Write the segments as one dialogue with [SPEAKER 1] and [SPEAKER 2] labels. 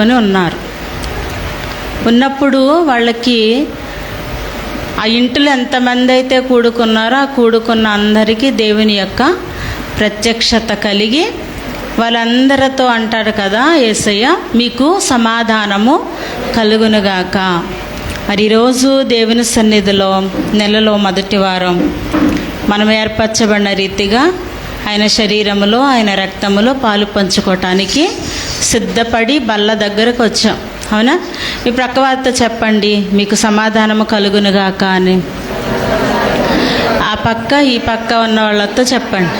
[SPEAKER 1] పెట్టుకొని ఉన్నారు. ఉన్నప్పుడు వాళ్ళకి ఆ ఇంటిలో ఎంతమంది అయితే కూడుకున్నారో ఆ కూడుకున్న అందరికీ దేవుని యొక్క ప్రత్యక్షత కలిగి వాళ్ళందరితో అంటాడు కదా ఏసయ్య మీకు సమాధానము కలుగునుగాక. మరి ఈరోజు దేవుని సన్నిధిలో నెలలో మొదటి వారం మనం ఏర్పరచబడిన రీతిగా ఆయన శరీరములో ఆయన రక్తములో పాలు పంచుకోవటానికి సిద్ధపడి బల్ల దగ్గరకు వచ్చాం. అవునా? మీ ప్రక్కవారితో చెప్పండి మీకు సమాధానము కలుగునుగాక అని. ఆ పక్క ఈ పక్క ఉన్న వాళ్ళతో చెప్పండి.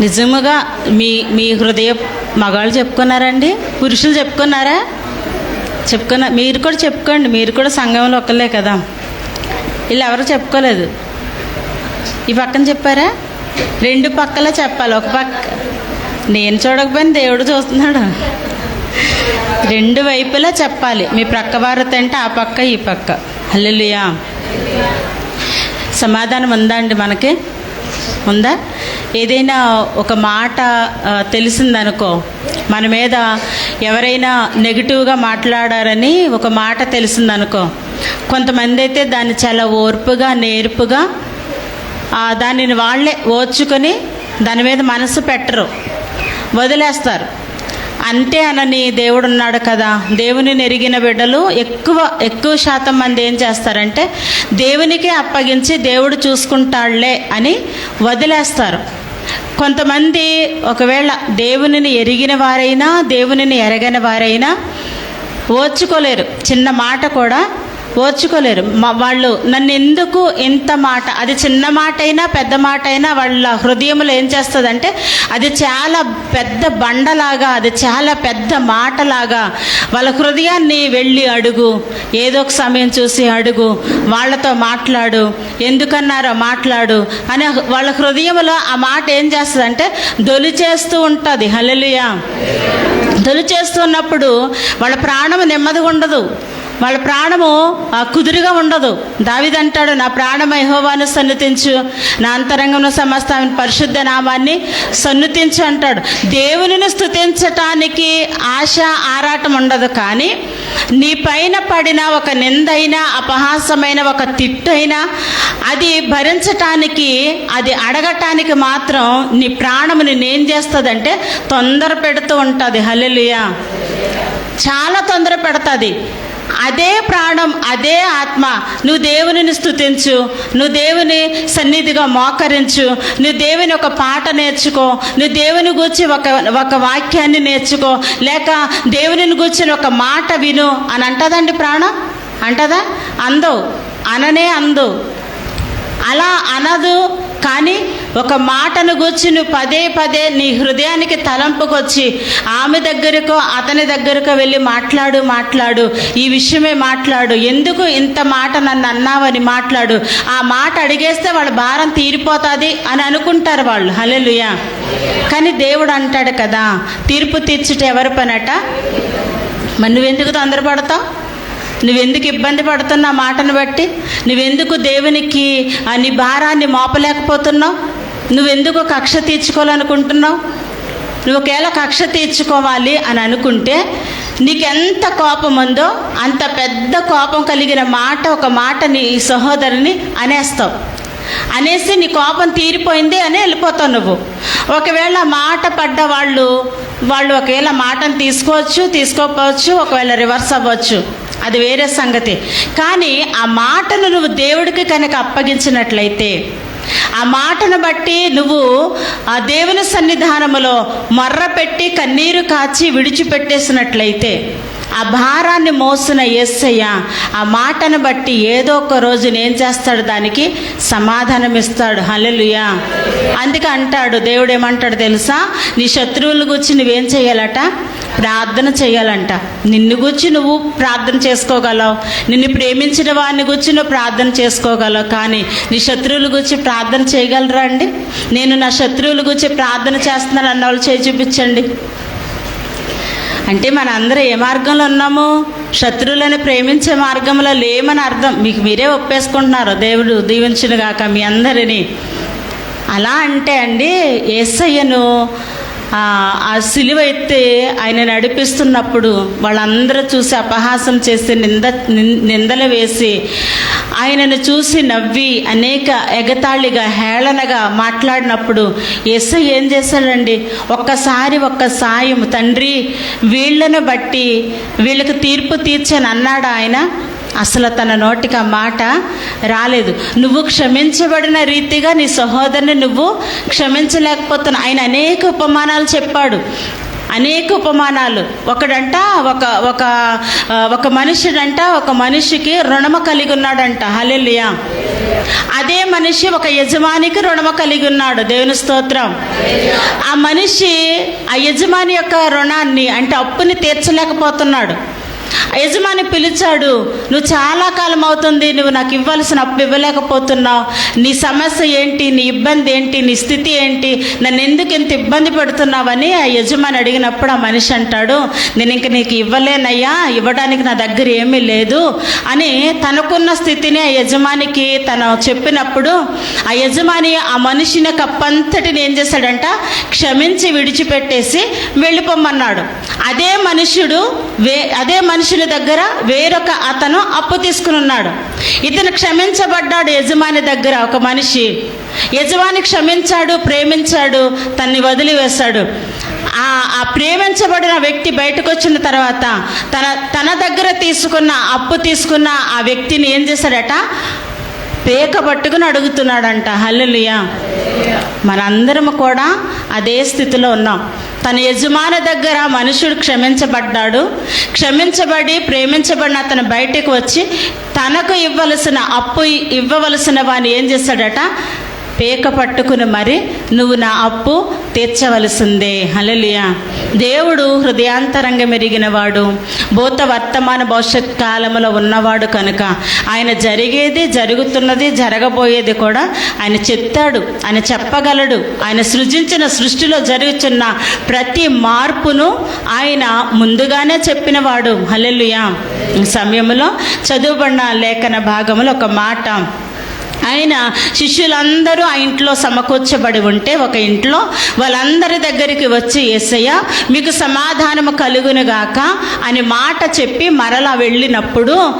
[SPEAKER 1] నిజముగా మీ మీ హృదయ మగాళ్ళు చెప్పుకున్నారండి? పురుషులు చెప్పుకున్నారా? చెప్పుకున్న మీరు కూడా చెప్పుకోండి మీరు కూడా సంఘంలో ఒక్కలే కదా. వీళ్ళు ఎవరు చెప్పుకోలేదు. ఈ పక్కన చెప్పారా? రెండు పక్కల చెప్పాలి. ఒక పక్క నేను చూడకపోయినా దేవుడు చూస్తున్నాడు. రెండు వైపులా చెప్పాలి. మీ ప్రక్క వారితో అంటే ఆ పక్క ఈ పక్క. హల్లెలూయా. సమాధానం ఉందా అండి మనకి? ఉందా? ఏదైనా ఒక మాట తెలిసిందనుకో మన మీద ఎవరైనా నెగిటివ్గా మాట్లాడారని ఒక మాట తెలిసిందనుకో కొంతమంది అయితే దాన్ని చాలా ఓర్పుగా నేర్పుగా దానిని వాళ్ళే ఓర్చుకొని దాని మీద మనసు పెట్టరు. వదిలేస్తారు. అంతే అనని దేవుడు ఉన్నాడు కదా. దేవుని నెరిగిన బిడ్డలు ఎక్కువ ఎక్కువ శాతం మంది ఏం చేస్తారంటే దేవునికే అప్పగించి దేవుడు చూసుకుంటాడులే అని వదిలేస్తారు. కొంతమంది ఒకవేళ దేవునిని ఎరిగిన వారైనా దేవునిని ఎరగని వారైనా ఓర్చుకోలేరు. చిన్న మాట కూడా ఓర్చుకోలేరు. వాళ్ళు నన్ను ఎందుకు ఇంత మాట? అది చిన్న మాట అయినా పెద్ద మాట అయినా వాళ్ళ హృదయంలో ఏం చేస్తుందంటే అది చాలా పెద్ద బండలాగా అది చాలా పెద్ద మాటలాగా వాళ్ళ హృదయాన్ని వెళ్ళి అడుగు. ఏదో ఒక సమయం చూసి అడుగు. వాళ్ళతో మాట్లాడు. ఎందుకన్నారో మాట్లాడు. అని వాళ్ళ హృదయంలో ఆ మాట ఏం చేస్తుందంటే దొలి చేస్తూ ఉంటుంది. హల్లెలూయా. దొలి చేస్తున్నప్పుడు వాళ్ళ ప్రాణం నెమ్మదిగా ఉండదు వాళ్ళ ప్రాణము కుదురుగా ఉండదు. దావిదంటాడు నా ప్రాణం యెహోవాను సన్నుతించు. నా అంతరంగంలో సమస్త పరిశుద్ధ నామాన్ని సన్నుతించు అంటాడు. దేవునిని స్థుతించటానికి ఆశ ఆరాటం ఉండదు కానీ నీ పైన పడిన ఒక నిందైన అపహాసమైన ఒక తిట్టైనా అది భరించటానికి అది అడగటానికి మాత్రం నీ ప్రాణముని నేనేం చేస్తుందంటే తొందర పెడుతూ ఉంటుంది. హల్లెలూయా. చాలా తొందర పెడుతుంది. అదే ప్రాణం అదే ఆత్మ. నువ్వు దేవునిని స్తుతించు. నువ్వు దేవుని సన్నిధిగా మోకరించు. నువ్వు దేవుని ఒక పాట నేర్చుకో. నువ్వు దేవుని గురించి ఒక ఒక వాక్యాన్ని నేర్చుకో. లేక దేవునిని గురించిన ఒక మాట విను అని అంటదండి ప్రాణం? అంటదా? అందవు. అననే అందు అలా అనదు కానీ ఒక మాటను గుర్చి నువ్వు పదే పదే నీ హృదయానికి తలంపుకొచ్చి ఆమె దగ్గరకో అతని దగ్గరకో వెళ్ళి మాట్లాడు మాట్లాడు. ఈ విషయమే మాట్లాడు. ఎందుకు ఇంత మాట నన్ను అన్నావని మాట్లాడు? ఆ మాట అడిగేస్తే వాళ్ళ భారం తీరిపోతుంది అని అనుకుంటారు వాళ్ళు. హలెలుయా కానీ దేవుడు అంటాడు కదా తీర్పు తీర్చుట ఎవరి పనట? మరి నువ్వెందుకు తొందరపడతావు? నువ్వెందుకు ఇబ్బంది పడుతున్నా మాటను బట్టి? నువ్వెందుకు దేవునికి ఆ నీ భారాన్ని మోపలేకపోతున్నావు? నువ్వెందుకు కక్ష తీర్చుకోవాలనుకుంటున్నావు? నువ్వు ఒకవేళ కక్ష తీర్చుకోవాలి అని అనుకుంటే నీకెంత కోపం ఉందో అంత పెద్ద కోపం కలిగిన మాట ఒక మాట నీ సహోదరుని అనేస్తావు. అనేసి నీ కోపం తీరిపోయింది అని వెళ్ళిపోతావు నువ్వు. ఒకవేళ మాట పడ్డ వాళ్ళు వాళ్ళు ఒకవేళ మాటను తీసుకోవచ్చు తీసుకోకపోవచ్చు ఒకవేళ రివర్స్ అవ్వచ్చు. అది వేరే సంగతి. కానీ ఆ మాటను నువ్వు దేవుడికి కనుక అప్పగించినట్లయితే ఆ మాటను బట్టి నువ్వు ఆ దేవుని సన్నిధానములో మర్ర పెట్టి కన్నీరు కాచి విడిచిపెట్టేసినట్లయితే ఆ భారాన్ని మోసిన యేసయ్య ఆ మాటను బట్టి ఏదో ఒక రోజు ఏం చేస్తాడు దానికి సమాధానం ఇస్తాడు. హలెలుయా అందుకే అంటాడు దేవుడు ఏమంటాడు తెలుసా? నీ శత్రువుల గురించి నువ్వేం చేయాలట ప్రార్థన చేయాలంట నిన్ను గురించి నువ్వు ప్రార్థన చేసుకోగలవు. నిన్ను ప్రేమించిన వారిని గురించి నువ్వు ప్రార్థన చేసుకోగలవు. కానీ నీ శత్రువుల గురించి ప్రార్థన చేయగలరా అండి? నేను నా శత్రువుల గురించి ప్రార్థన చేస్తున్నాను అన్న వాళ్ళు చేయి చూపించండి. అంటే మన అందరూ ఏ మార్గంలో ఉన్నాము శత్రువులను ప్రేమించే మార్గంలో లేమని అర్థం. మీకు మీరే ఒప్పేసుకుంటున్నారు దేవుడు దీవించునుగాక మీ అందరినీ. అలా అంటే అండి ఏసయ్యను ఆ సిలువ ఎత్తి ఆయన నడిపిస్తున్నప్పుడు వాళ్ళందరూ చూసి అపహాసం చేసి నింద నిందలు వేసి ఆయనను చూసి నవ్వి అనేక ఎగతాళిగా హేళనగా మాట్లాడినప్పుడు ఎస్ఐ ఏం చేశాడండి? ఒక్కసారి ఒక్క సాయం తండ్రి వీళ్ళను బట్టి వీళ్ళకి తీర్పు తీర్చని అన్నాడు ఆయన? అసలు తన నోటికి ఆ మాట రాలేదు. నువ్వు క్షమించబడిన రీతిగా నీ సహోదరుని నువ్వు క్షమించలేకపోతున్నావు ఆయన అనేక ఉపమానాలు చెప్పాడు. అనేక ఉపమానాలు. ఒకడంట ఒక ఒక ఒక మనుషుడంట ఒక మనిషికి రుణము కలిగి ఉన్నాడంట హలెలియా అదే మనిషి ఒక యజమానికి రుణము కలిగి ఉన్నాడు దేవుని స్తోత్రం. ఆ మనిషి ఆ యజమాని యొక్క రుణాన్ని అంటే అప్పుని తీర్చలేకపోతున్నాడు. యజమాని పిలిచాడు నువ్వు చాలా కాలం అవుతుంది నువ్వు నాకు ఇవ్వాల్సిన అప్పు ఇవ్వలేకపోతున్నావు. నీ సమస్య ఏంటి నీ ఇబ్బంది ఏంటి నీ స్థితి ఏంటి నన్ను ఎందుకు ఇంత ఇబ్బంది పెడుతున్నావని ఆ యజమాని అడిగినప్పుడు ఆ మనిషి అంటాడు నేను ఇంక నీకు ఇవ్వలేనయ్యా ఇవ్వడానికి నా దగ్గర ఏమీ లేదు. అని తనకున్న స్థితిని ఆ యజమానికి తను చెప్పినప్పుడు ఆ యజమాని ఆ మనిషిని కప్పంతటిని ఏం చేశాడంట క్షమించి విడిచిపెట్టేసి వెళ్ళిపోమ్మన్నాడు అదే మనుషుడు వే అదే మనుషులు దగ్గర వేరొక అతను అప్పు తీసుకుని ఉన్నాడు ఇతను క్షమించబడ్డాడు యజమాని దగ్గర. ఒక మనిషి యజమాని క్షమించాడు ప్రేమించాడు తన్ని వదిలివేశాడు. ఆ ఆ ప్రేమించబడిన వ్యక్తి బయటకు వచ్చిన తర్వాత తన తన దగ్గర తీసుకున్న అప్పు తీసుకున్న ఆ వ్యక్తిని ఏం చేశాడట? పేక పట్టుకుని అడుగుతున్నాడంట. హల్లులియా. మనందరం కూడా అదే స్థితిలో ఉన్నాం. తన యజమాని దగ్గర మనుషుడు క్షమించబడ్డాడు. క్షమించబడి ప్రేమించబడిన అతను బయటకు వచ్చి తనకు ఇవ్వవలసిన అప్పు ఇవ్వవలసిన వాడిని ఏం చేశాడట? పేక పట్టుకుని మరి నువ్వు నా అప్పు తీర్చవలసిందే. హలలియా దేవుడు హృదయాంతరంగం ఎరిగిన వాడు భూత వర్తమాన భవిష్యత్ కాలంలో ఉన్నవాడు కనుక ఆయన జరిగేది జరుగుతున్నది జరగబోయేది కూడా ఆయన చెప్తాడు ఆయన చెప్పగలడు. ఆయన సృజించిన సృష్టిలో జరుగుతున్న ప్రతి మార్పును ఆయన ముందుగానే చెప్పినవాడు. హలెలుయా సమయంలో చదువుబడిన లేఖన భాగంలో ఒక మాట ఆయన శిష్యులందరూ ఆ ఇంట్లో సమకూర్చబడి ఉంటే ఒక ఇంట్లో వాళ్ళందరి దగ్గరికి వచ్చి ఏసయ్య మీకు సమాధానము కలుగునుగాక అని మాట చెప్పి మరలా వెళ్ళినప్పుడు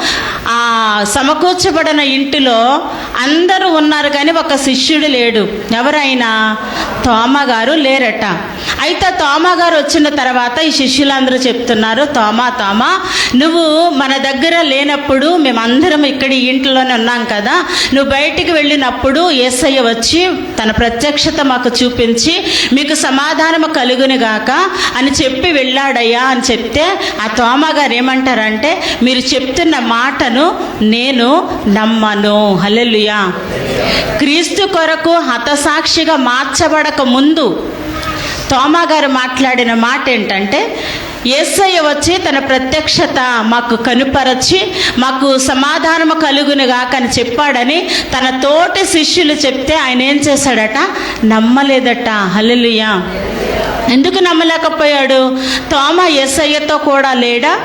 [SPEAKER 1] ఆ సమకూర్చబడిన ఇంటిలో అందరూ ఉన్నారు కానీ ఒక శిష్యుడు లేడు. ఎవరైనా? తోమగారు లేరట. అయితే తోమగారు వచ్చిన తర్వాత ఈ శిష్యులందరూ చెప్తున్నారు తోమా తోమా నువ్వు మన దగ్గర లేనప్పుడు మేమందరం ఇక్కడ ఈ ఇంట్లోనే ఉన్నాం కదా. నువ్వు బయట బయటికి వెళ్ళినప్పుడు ఏసయ్య వచ్చి తన ప్రత్యక్షత మాకు చూపించి మీకు సమాధానము కలుగును గాక అని చెప్పి వెళ్ళాడయ్యా అని చెప్తే ఆ తోమా గారు ఏమంటారంటే మీరు చెప్తున్న మాటను నేను నమ్మను. హలెలుయా క్రీస్తు కొరకు హతసాక్షిగా మార్చబడక ముందు తోమా గారు మాట్లాడిన మాట ఏంటంటే ఏసయ్య వచ్చి తన ప్రత్యక్షత మాకు కనుపరచి మాకు సమాధానము కలుగునుగాక అని చెప్పాడని తన తోటి శిష్యులు చెప్తే ఆయన ఏం చేశాడట? నమ్మలేదట. హల్లెలూయా. ఎందుకు నమ్మలేకపోయాడు? తోమ ఏసయ్యతో కూడా లేడా?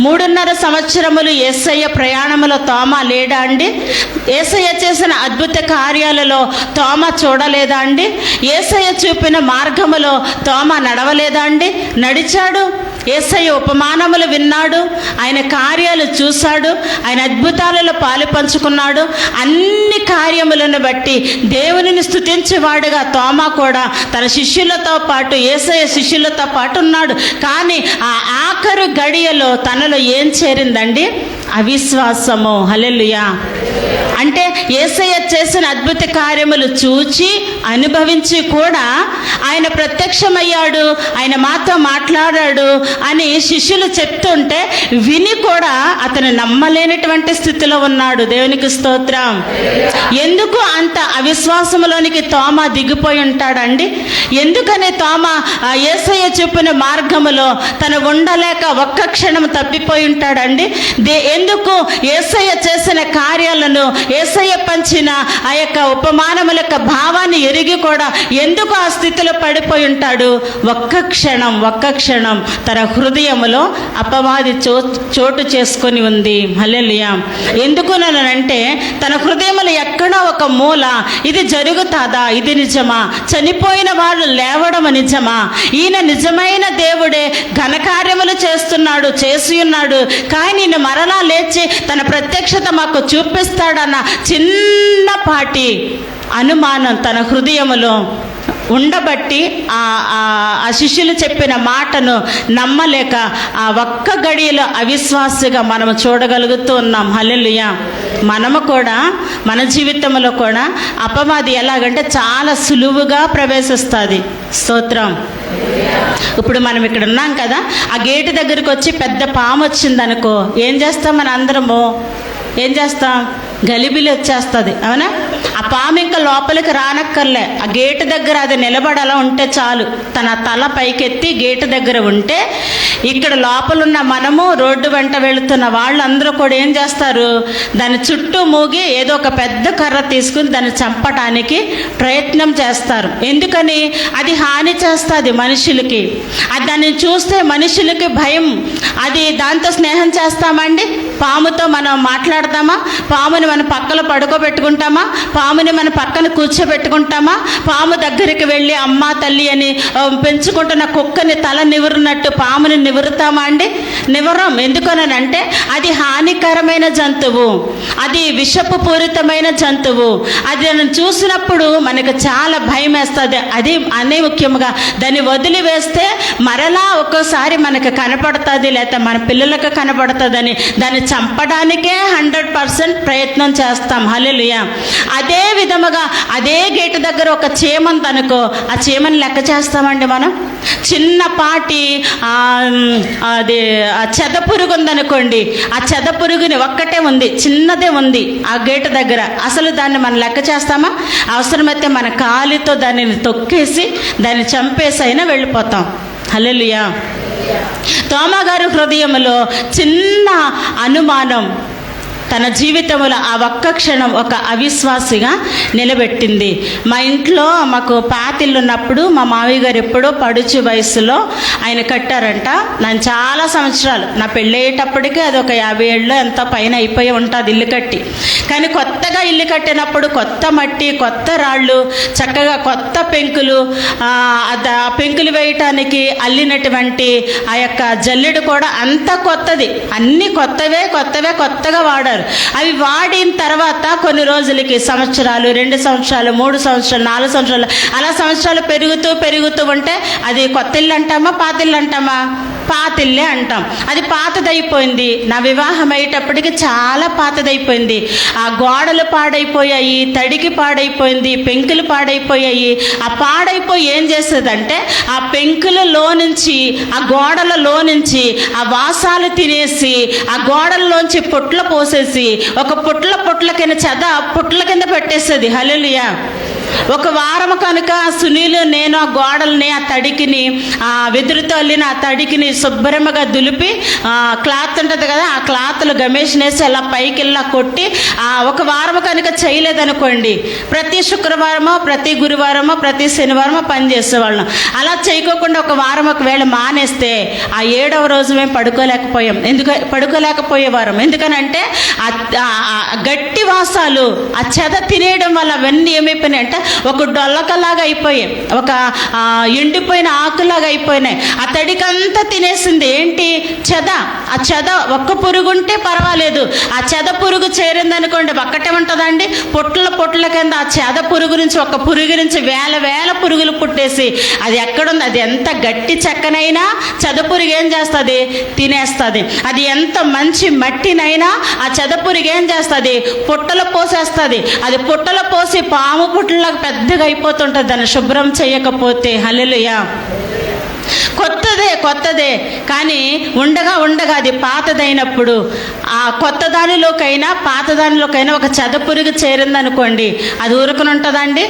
[SPEAKER 1] మూడున్నర సంవత్సరములు ఏసయ్య ప్రయాణములో తోమ లేడా అండి? ఏసయ్య చేసిన అద్భుత కార్యాలలో తోమ చూడలేదా అండి? ఏసయ్య చూపిన మార్గములో తోమ నడవలేదా అండి? నడిచాడు? ఏసయ్య ఉపమానములు విన్నాడు ఆయన కార్యాలు చూశాడు ఆయన అద్భుతాలలో పాలు పంచుకున్నాడు అన్ని కార్యములను బట్టి దేవునిని స్థుతించేవాడుగా తోమా కూడా తన శిష్యులతో పాటు ఏసయ్య శిష్యులతో పాటు ఉన్నాడు. కానీ ఆ ఆఖరు గడియలో తనలో ఏం చేరిందండి? అవిశ్వాసము. హలెలుయా అంటే ఏసయ్య చేసిన అద్భుత కార్యములు చూచి అనుభవించి కూడా ఆయన ప్రత్యక్షమయ్యాడు ఆయన మాతో మాట్లాడాడు అని శిష్యులు చెప్తుంటే విని కూడా అతను నమ్మలేనటువంటి స్థితిలో ఉన్నాడు. దేవునికి స్తోత్రం. ఎందుకు అంత అవిశ్వాసంలోనికి తోమ దిగిపోయి ఉంటాడండి? ఎందుకని తోమ ఏసయ్య చెప్పిన మార్గములో తను ఉండలేక ఒక్క క్షణం తప్పిపోయి ఉంటాడండి? దే ఎందుకు ఏసయ్య చేసిన కార్యాలను ఏసయ్య పంచిన ఆ యొక్క ఉపమానముల యొక్క భావాన్ని ఎరిగి కూడా ఎందుకు ఆ స్థితిలో పడిపోయి ఉంటాడు? ఒక్క క్షణం ఒక్క క్షణం తన హృదయములో అపవాది చో చోటు చేసుకొని ఉంది. హల్లెలూయా. ఎందుకు అంటే తన హృదయములో ఎక్కడో ఒక మూల ఇది జరుగుతాదా? ఇది నిజమా? చనిపోయిన వాళ్ళు లేవడం నిజమా? ఈయన నిజమైన దేవుడే ఘనకార్య చేస్తున్నాడు చేసి ఉన్నాడు కానీ నేను మరలా లేచి తన ప్రత్యక్షత మాకు చూపిస్తాడన్న చిన్నపాటి అనుమానం తన హృదయములో. ఉండబట్టి ఆ ఆ- ఆ శిష్యులు చెప్పిన మాటను నమ్మలేక ఆ ఒక్క గడియలో అవిశ్వాసగా మనము చూడగలుగుతూ ఉన్నాం. హల్లెలూయ. మనము కూడా మన జీవితంలో కూడా అపవాది ఎలాగంటే చాలా సులువుగా ప్రవేశిస్తుంది. స్తోత్రం. ఇప్పుడు మనం ఇక్కడ ఉన్నాం కదా ఆ గేటు దగ్గరికి వచ్చి పెద్ద పాము వచ్చిందనుకో ఏం చేస్తాం మన అందరము ఏం చేస్తాం? గలిబిలి వచ్చేస్తుంది. అవునా? ఆ పాము ఇంకా లోపలికి రానక్కర్లే. ఆ గేటు దగ్గర అది నిలబడలా ఉంటే చాలు. తన తల పైకెత్తి గేటు దగ్గర ఉంటే ఇక్కడ లోపలున్న మనము రోడ్డు వెంట వెళుతున్న వాళ్ళందరూ కూడా ఏం చేస్తారు? దాని చుట్టూ మూగి ఏదో ఒక పెద్ద కర్ర తీసుకుని దాన్ని చంపటానికి ప్రయత్నం చేస్తారు. ఎందుకని? అది హాని చేస్తుంది మనుషులకి. అది దాన్ని చూస్తే మనుషులకి భయం. అది దాంతో స్నేహం చేస్తామండి? పాముతో మనం మాట్లాడతామా? పాముని మన పక్కన పడుకోబెట్టుకుంటామా? పాముని మన పక్కన కూర్చోబెట్టుకుంటామా? పాము దగ్గరికి వెళ్ళి అమ్మ తల్లి అని పెంచుకుంటున్న కుక్కని తల నివరినట్టు పాముని నివరుతామా అండి? నివరం. ఎందుకనంటే అది హానికరమైన జంతువు. అది విషపు పూరితమైన జంతువు. అది చూసినప్పుడు మనకు చాలా భయం వేస్తుంది అది అనే ముఖ్యంగా దాన్ని వదిలివేస్తే మరలా ఒక్కోసారి మనకు కనపడుతుంది లేకపోతే మన పిల్లలకు కనపడుతుందని. దాన్ని చంపడానికే హండ్రెడ్ పర్సెంట్ ప్రయత్నం చేస్తాం. హల్లెలూయ. అదే విధముగా అదే గేటు దగ్గర ఒక చీమంత అనుకో ఆ చీమని లెక్క చేస్తామండి మనం? చిన్నపాటి అది ఆ చెద పురుగు ఉందనుకోండి ఆ చెద పురుగుని ఒక్కటే ఉంది చిన్నదే ఉంది ఆ గేటు దగ్గర. అసలు దాన్ని మనం లెక్క చేస్తామా? అవసరమైతే మన కాలితో దానిని తొక్కేసి దాన్ని చంపేసి అయినా వెళ్ళిపోతాం. హల్లెలూయా. తోమగారు హృదయంలో చిన్న అనుమానం తన జీవితంలో ఆ ఒక్క క్షణం ఒక అవిశ్వాసిగా నిలబెట్టింది. మా ఇంట్లో మాకు పాతిళ్ళు ఉన్నప్పుడు మా మామయ్య గారు ఎప్పుడో పడుచు వయసులో ఆయన కట్టారంట. నేను చాలా సంవత్సరాలు నా పెళ్ళయ్యేటప్పటికే అది ఒక యాభై ఏళ్ళు ఎంత పైన అయిపోయి ఉంటుంది ఇల్లు కట్టి. కానీ కొత్తగా ఇల్లు కట్టినప్పుడు కొత్త మట్టి కొత్త రాళ్ళు చక్కగా కొత్త పెంకులు ఆ, పెంకులు వేయటానికి అల్లినటువంటి ఆ యొక్క జల్లెడు కూడా అంత కొత్తది. అన్నీ కొత్తవే కొత్తవే కొత్తగా వాడారు. అవి వాడిన తర్వాత కొన్ని రోజులకి సంవత్సరాలు రెండు సంవత్సరాలు మూడు సంవత్సరాలు నాలుగు సంవత్సరాలు అలా సంవత్సరాలు పెరుగుతూ పెరుగుతూ ఉంటే అది కొత్త ఇల్లు అంటామా పాత ఇల్లు అంటామా? పాతిల్లే అంటాం. అది పాతదైపోయింది. నా వివాహం అయ్యేటప్పటికి చాలా పాతదైపోయింది. ఆ గోడలు పాడైపోయాయి తడికి పాడైపోయింది పెంకులు పాడైపోయాయి. ఆ పాడైపోయి ఏం చేసేదంటే ఆ పెంకులలో నుంచి ఆ గోడలలో నుంచి ఆ వాసాలు తినేసి ఆ గోడల్లోంచి పుట్ల పోసేసి ఒక పుట్ల పుట్ల కింద చెద పుట్ల కింద పెట్టేసేది. హల్లెలూయా. ఒక వారం కనుక సునీలు నేను ఆ గోడల్ని ఆ తడికిని ఆ వెదురుతో అల్లిన ఆ తడికిని శుభ్రంగా దులిపి క్లాత్ ఉంటుంది కదా ఆ క్లాత్లు గమేషనేసి అలా పైకి ఇలా కొట్టి ఆ ఒక వారం కనుక చేయలేదనుకోండి ప్రతి శుక్రవారమో ప్రతి గురువారమో ప్రతి శనివారమో పని చేసేవాళ్ళం. అలా చేయకోకుండా ఒక వారం ఒకవేళ మానేస్తే ఆ ఏడవ రోజు మేము పడుకోలేకపోయాం. ఎందుకు పడుకోలేకపోయేవారం ఎందుకనంటే ఆ గట్టి వాసాలు ఆ చెద తినేయడం వల్ల అవన్నీ ఏమైపోయినాయి అంటే ఒక డొల్లకలాగా అయిపోయాయి ఒక ఎండిపోయిన ఆకులాగా అయిపోయినాయి. ఆ తడికంతా తినేసింది. ఏంటి? చెద. ఆ చెద ఒక్క పురుగు ఉంటే పర్వాలేదు. ఆ చెద పురుగు చేరిందనుకోండి ఒక్కటే ఉంటుందండి. పొట్ల పొట్ల కింద ఆ చెద పురుగు నుంచి ఒక పురుగు నుంచి వేల వేల పురుగులు పుట్టేసి అది ఎక్కడుంది? అది ఎంత గట్టి చెక్కనైనా చెద పురుగు ఏం చేస్తుంది? తినేస్తుంది. అది ఎంత మంచి మట్టినైనా ఆ చెద పురుగు ఏం చేస్తుంది? పొట్టలు పోసేస్తుంది. అది పొట్టలు పోసి పాము పుట్టలకు పెద్దగా అయిపోతుంటుంది దాన్ని శుభ్రం చేయకపోతే. హల్లెలూయా. కొత్తదే కొత్తదే. కానీ ఉండగా ఉండగా అది పాతదైనప్పుడు ఆ కొత్త దానిలోకైనా పాత దానిలోకైనా ఒక చెద పురుగు చేరిందనుకోండి అది ఊరుకుని ఉంటుందండి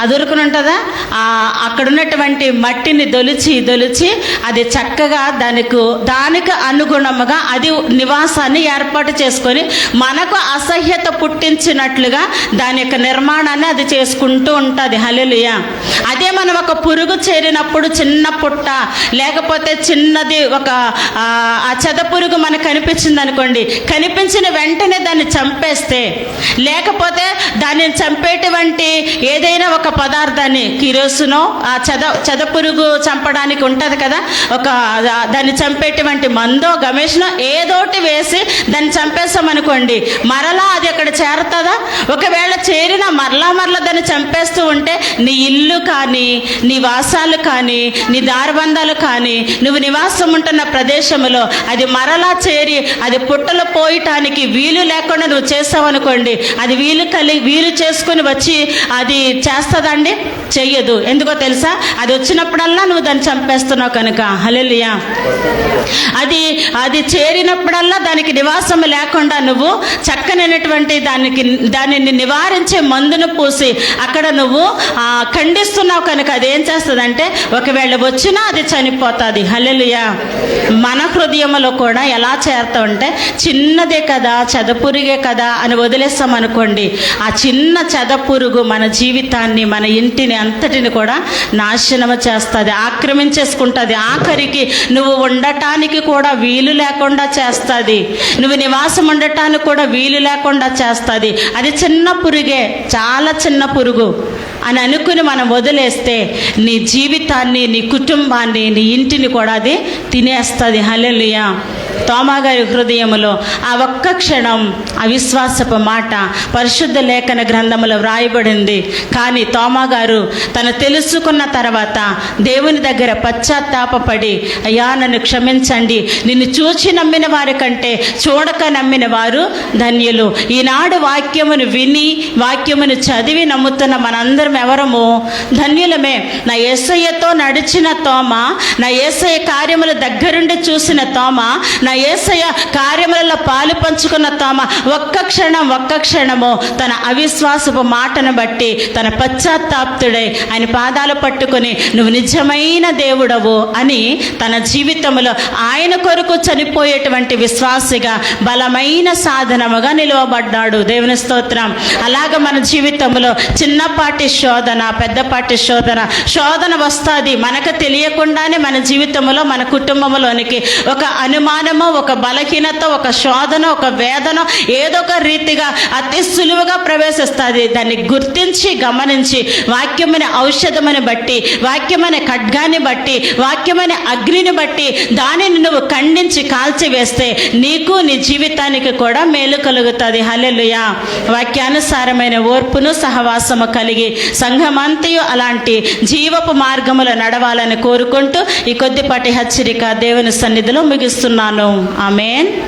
[SPEAKER 1] అది ఉంటుందా ఆ, అక్కడ ఉన్నటువంటి మట్టిని దొలిచి దొలిచి అది చక్కగా దానికి దానికి అనుగుణముగా అది నివాసాన్ని ఏర్పాటు చేసుకొని మనకు అసహ్యత పుట్టించినట్లుగా దాని యొక్క నిర్మాణాన్ని అది చేసుకుంటూ ఉంటుంది. హలెలుయ అదే మనం ఒక పురుగు చేరినప్పుడు చిన్న పుట్ట లేకపోతే చిన్నది ఒక ఆ, చెద పురుగు మనకు కనిపించింది అనుకోండి కనిపించిన వెంటనే దాన్ని చంపేస్తే లేకపోతే దాన్ని చంపేటువంటి ఏదైనా ఒక ఒక పదార్థాన్ని కిరోసునో ఆ చెద చెద పురుగు చంపడానికి ఉంటుంది కదా ఒక దాన్ని చంపేటువంటి మందో గమేషనో ఏదోటి వేసి దాన్ని చంపేస్తామనుకోండి మరలా అది అక్కడ చేరుతుందా? ఒకవేళ చేరిన మరలా మరలా దాన్ని చంపేస్తూ ఉంటే నీ ఇల్లు కానీ నీ వాసాలు కానీ నీ దారుబంధాలు కానీ నువ్వు నివాసం ఉంటున్న ప్రదేశంలో అది మరలా చేరి అది పుట్టలు పోయటానికి వీలు లేకుండా నువ్వు చేస్తావనుకోండి అది వీలు కలిగి వీలు చేసుకుని వచ్చి అది చేస్తా చేస్తుందండి? చెయ్యదు. ఎందుకో తెలుసా? అది వచ్చినప్పుడల్లా నువ్వు దాన్ని చంపేస్తున్నావు కనుక. హలెలియా అది అది చేరినప్పుడల్లా దానికి నివాసం లేకుండా నువ్వు చక్కనైనటువంటి దానికి దానిని నివారించే మందును పూసి అక్కడ నువ్వు ఖండిస్తున్నావు కనుక. అది ఏం చేస్తుందంటే ఒకవేళ వచ్చినా అది చనిపోతుంది. హలెలుయా మన హృదయంలో కూడా ఎలా చేరుతామంటే చిన్నదే కదా చెదపురుగే కదా అని వదిలేస్తాం అనుకోండి ఆ చిన్న చదపురుగు మన జీవితాన్ని మన ఇంటిని అంతటిని కూడా నాశనము చేస్తుంది ఆక్రమించేసుకుంటుంది. ఆఖరికి నువ్వు ఉండటానికి కూడా వీలు లేకుండా చేస్తుంది. నువ్వు నివాసం ఉండటానికి కూడా వీలు లేకుండా చేస్తుంది. అది చిన్న పురుగే చాలా చిన్న పురుగు అని అనుకుని మనం వదిలేస్తే నీ జీవితాన్ని నీ కుటుంబాన్ని నీ ఇంటిని కూడా అది తినేస్తుంది. హలెలుయా తోమాగారి హృదయములో ఆ ఒక్క క్షణం అవిశ్వాసపు మాట పరిశుద్ధ లేఖన గ్రంథములో వ్రాయబడింది. కానీ తోమాగారు తను తెలుసుకున్న తర్వాత దేవుని దగ్గర పశ్చాత్తాపపడి అయ్యా నన్ను క్షమించండి. నిన్ను చూచి నమ్మిన వారి కంటే చూడక నమ్మిన వారు ధన్యులు. ఈనాడు వాక్యమును విని వాక్యమును చదివి నమ్ముతున్న మనందరం ఎవరము? ధన్యులమే. నా ఏసయ్యతో నడిచిన తోమ నా ఏసయ్య కార్యముల దగ్గరుండి చూసిన తోమ నా ఏసయ్య కార్యములలో పాలు పంచుకున్న తోమ ఒక్క క్షణం ఒక్క క్షణము తన అవిశ్వాసపు మాటను బట్టి తన పశ్చాత్తాప్తుడై ఆయన పాదాలు పట్టుకొని నువ్వు నిజమైన దేవుడవు అని తన జీవితంలో ఆయన కొరకు చనిపోయేటువంటి విశ్వాసిగా బలమైన సాధనముగా నిలువబడ్డాడు. దేవుని స్తోత్రం. అలాగ మన జీవితంలో చిన్నపాటి శోధన పెద్దపాటి శోధన శోధన వస్తుంది. మనకు తెలియకుండానే మన జీవితంలో మన కుటుంబంలోనికి ఒక అనుమానం అనుమానము ఒక బలహీనత ఒక శోధన ఒక వేదన ఏదో ఒక రీతిగా అతి సులువుగా ప్రవేశిస్తుంది. దాన్ని గుర్తించి గమనించి వాక్యమైన ఔషధమని బట్టి వాక్యమైన ఖడ్గాన్ని బట్టి వాక్యమైన అగ్నిని బట్టి దానిని నువ్వు ఖండించి కాల్చివేస్తే నీకు నీ జీవితానికి కూడా మేలు కలుగుతుంది. హలెలుయా వాక్యానుసారమైన ఓర్పును సహవాసము కలిగి సంఘమంతయు అలాంటి జీవపు మార్గములు నడవాలని కోరుకుంటూ ఈ కొద్దిపాటి హెచ్చరిక దేవుని సన్నిధిలో ముగిస్తున్నాను. Amém.